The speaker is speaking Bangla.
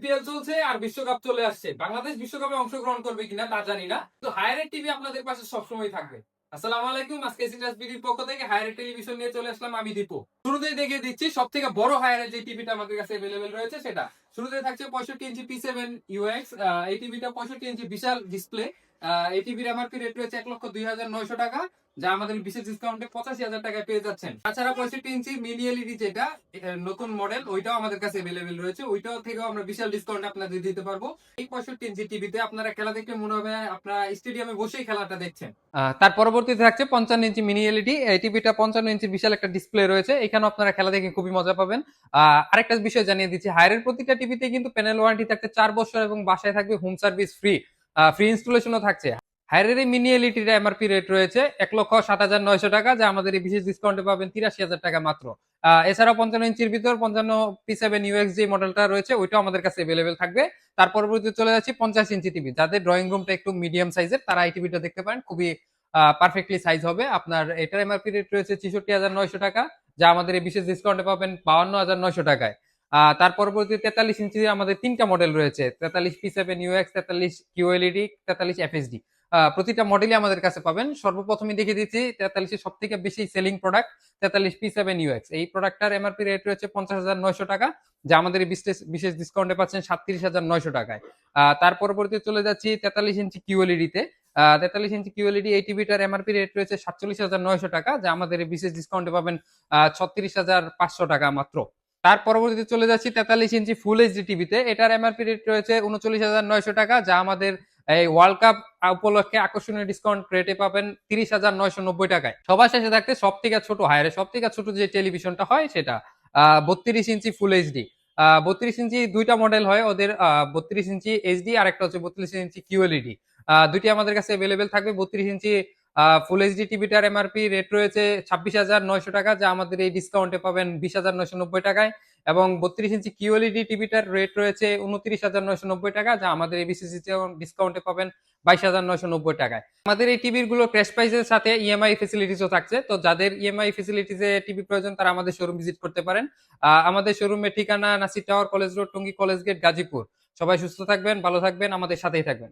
বিপিএল চলছে আর বিশ্বকাপ চলে আসছে। বাংলাদেশ বিশ্বকাপে অংশগ্রহণ করবে কিনা তা জানি না। তো হায়ারের টিভি আপনাদের পাশে সবসময় থাকবে। আসসালামু আলাইকুম, আজকে সিটাস পক্ষ থেকে টেলিভিশন নিয়ে চলে আসলাম আমি দীপু। শুরুতেই দেখিয়ে দিচ্ছি সব থেকে বড় হায়ারের যে টিভিটা আমাদের কাছে অ্যাভেলেবেল রয়েছে সেটা। শুরুতে থাকছে পঁয়ষট্টি ইঞ্চি পি সেভেন ইউএক্স এই টিভিটা পঁয়ষট্টি ইঞ্চি বিশাল ডিসপ্লে এই টিভির এমআরপি রেট রয়েছে এক লক্ষ দুই হাজার নয়শো টাকা, যা আমাদের বিশেষ ডিসকাউন্টে পঁচাশি হাজার টাকায় পেয়ে যাচ্ছেন। তাছাড়া পঁয়ষট্টি ইঞ্চি মিনি এলইডি যেটা নতুন মডেল ওইটাও আমাদের কাছে অ্যাভেলেবেল রয়েছে। ওইটাও থেকেও আমরা বিশাল ডিসকাউন্ট আপনাদের দিতে পারব। এই পঁয়ষট্টি ইঞ্চি টিভিতে আপনারা খেলা দেখতে মনে হবে আপনারা স্টেডিয়ামে বসেই খেলাটা দেখছেন। তার পরবর্তীতে থাকছে পঞ্চান্ন ইঞ্চি মিনি এলইডি এই টিভিটা পঞ্চান্ন ইঞ্চি বিশাল একটা ডিসপ্লে রয়েছে। এখানেও আপনারা খেলা দেখে খুবই মজা পাবেন। আরেকটা বিষয় জানিয়ে দিচ্ছি হায়ারের প্রতিটা টিভিতে কিন্তু প্যানেল ওয়ারেন্টি থাকছে চার বছর এবং বাসায় থাকবে হোম সার্ভিস ফ্রি ফ্রি ইনস্টলেশনও থাকছে। হায়ারের এই মিনি এলইডির এমআরপি রেট রয়েছে এক লক্ষ সাত হাজার নয়শো টাকা, যা আমাদের এই বিশেষ ডিসকাউন্টে পাবেন তিরাশি হাজার টাকা মাত্র। এছাড়াও পঞ্চান্ন ইঞ্চির ভিতর, পঞ্চান্ন পি সেভেন ইউএক্স যে মডেলটা রয়েছে, ওইটাও আমাদের কাছে অ্যাভেলেবেল থাকবে। তার পরবর্তীতে চলে যাচ্ছি পঞ্চাশ ইঞ্চি টিভি যাদের ড্রয়িং রুমটা একটু মিডিয়াম সাইজের তারা এই টিভিটা দেখতে পারেন, খুবই পারফেক্টলি সাইজ হবে। আপনার এটার এমআরপি রেট রয়েছে ছেষট্টি হাজার নয়শো টাকা, যা আমাদের এই বিশেষ ডিসকাউন্টে পাবেন বাউন্ন হাজার নয়শো টাকায়। তার পরবর্তী তেতাল্লিশ ইঞ্চি আমাদের তিনটা মডেল রয়েছে। তেতাল্লিশ পি সেভেন ইউএক্স তেতাল্লিশ কিউএলইডি তেতাল্লিশ এফএসডি প্রতিটা মডেলই আমাদের কাছে পাবেন। সর্বপ্রথমে দেখে দিচ্ছি তেতাল্লিশের সব থেকে বেশি সেলিং প্রোডাক্ট তেতাল্লিশ পি সেভেন ইউএক্স এই প্রোডাক্টটার এমআরপি রেট রয়েছে পঞ্চাশ হাজার নয়শো টাকা, যা আমাদের বিশেষ ডিসকাউন্টে পাচ্ছেন সাতত্রিশ হাজার নয়শো টাকায়। তার পরবর্তী চলে যাচ্ছি তেতাল্লিশ ইঞ্চি কিউএলইডিতে তেতাল্লিশ ইঞ্চি কিউএলইডি এই টিভিটার এমআরপি রেট রয়েছে সাতচল্লিশ হাজার নয়শো টাকা, যা আমাদের বিশেষ ডিসকাউন্টে পাবেন ছত্রিশ হাজার পাঁচশো টাকা মাত্র। তার পরবর্তীতে চলে যাচ্ছি তেতাল্লিশ ইঞ্চি ফুল এইচডি টিভিতে এটার এমআরপি রেট রয়েছে উনচল্লিশ হাজার নয়শো টাকা, যা আমাদের এই ওয়ার্ল্ড কাপ উপলক্ষে আকর্ষণীয় ডিসকাউন্ট রেটে পাবেন তিরিশ হাজার নয়শো নব্বই টাকায়। সবার শেষে থাকতে সব থেকে ছোট হায়ারে সব থেকে ছোট যে টেলিভিশনটা হয় সেটা বত্রিশ ইঞ্চি ফুল এইচডি বত্রিশ ইঞ্চি দুইটা মডেল হয় ওদের বত্রিশ ইঞ্চি এইচডি আর একটা হচ্ছে বত্রিশ ইঞ্চি কিউএলইডি দুইটি আমাদের কাছে অ্যাভেলেবেল থাকবে, বত্রিশ ইঞ্চি ফুল এইচডি টিভিটার এমআরপি রেট রয়েছে ছাব্বিশ হাজার নয়শো টাকা, যা আমাদের এই ডিসকাউন্টে পাবেন বিশ হাজার নয়শো নব্বই টাকায়, এবং বত্রিশ ইঞ্চি কিউএলইডি টিভিটার রেট রয়েছে উনত্রিশ হাজার নয়শো নব্বই টাকা, যা আমাদের এই বিশেষ ডিসকাউন্টে পাবেন বাইশ হাজার নয়শো নব্বই টাকায়। আমাদের এই টিভিরগুলো ক্র্যাশ প্রাইসের সাথে ইএমআই ফেসিলিটিসও থাকছে, তো যাদের ইএমআই ফেসিলিটিসে টিভি প্রয়োজন, তারা আমাদের শোরুম ভিজিট করতে পারেন। আমাদের শোরুমের ঠিকানা Nasir tower college road Tongi college gate Gazipur. সবাই সুস্থ থাকবেন, ভালো থাকবেন, আমাদের সাথেই থাকবেন।